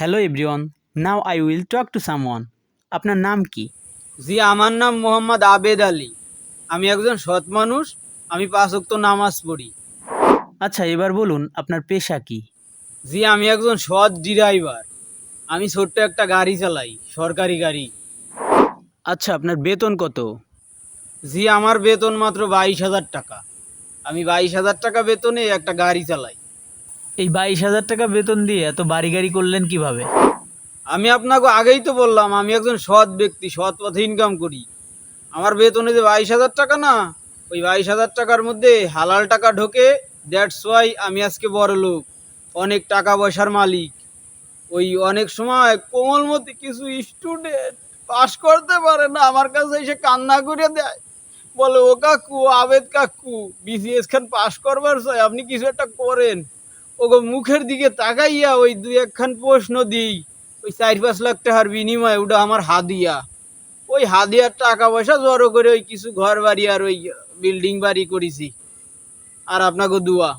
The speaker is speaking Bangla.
Hello everyone now I will talk to someone আপনার নাম কি জি আমার নাম মোহাম্মদ আবেদ আলী। আমি একজন সৎ মানুষ আমি পাঁচ ওয়াক্ত নামাজ পড়ি। আচ্ছা এবার বলুন আপনার পেশা কি? জি আমি একজন সৎ ড্রাইভার। আমি ছোট্ট একটা গাড়ি চালাই সরকারি গাড়ি। আচ্ছা আপনার বেতন কত? জি আমার বেতন মাত্র বাইশ হাজার টাকা। আমি বাইশ হাজার টাকা বেতনে একটা গাড়ি চালাই। এই বাইশ হাজার টাকা বেতন দিয়ে এত বাড়ি গাড়ি করলেন কীভাবে? আমি আপনাকে আগেই তো বললাম, আমি একজন সৎ ব্যক্তি, সৎ পথে ইনকাম করি। আমার বেতনে যে বাইশ হাজার টাকা না, ওই বাইশ হাজার টাকার মধ্যে হালাল টাকা ঢোকে দ্যাটস ওয়াই আমি আজকে বড় লোক, অনেক টাকা পয়সার মালিক। ওই অনেক সময় কোমলমতি কিছু স্টুডেন্ট পাস করতে পারে না, আমার কাছে এসে কান্না করে দেয়। বলে, ও কাকু, আবেদ কাকু বিসিএস খান পাস করবার চাই, আপনি কিছু একটা করেন। ওগো মুখের দিকে তাকাইয়া ওই দুই একখান প্রশ্ন দিই। ওই চার পাঁচ লাখ টাকার বিনিময়ে ওটা আমার হাদিয়া। ওই হাদিয়ার টাকা পয়সা জড়ো করে ওই কিছু ঘর বাড়ি আর ওই বিল্ডিং বাড়ি করেছি। আর আপনাকে দুয়া।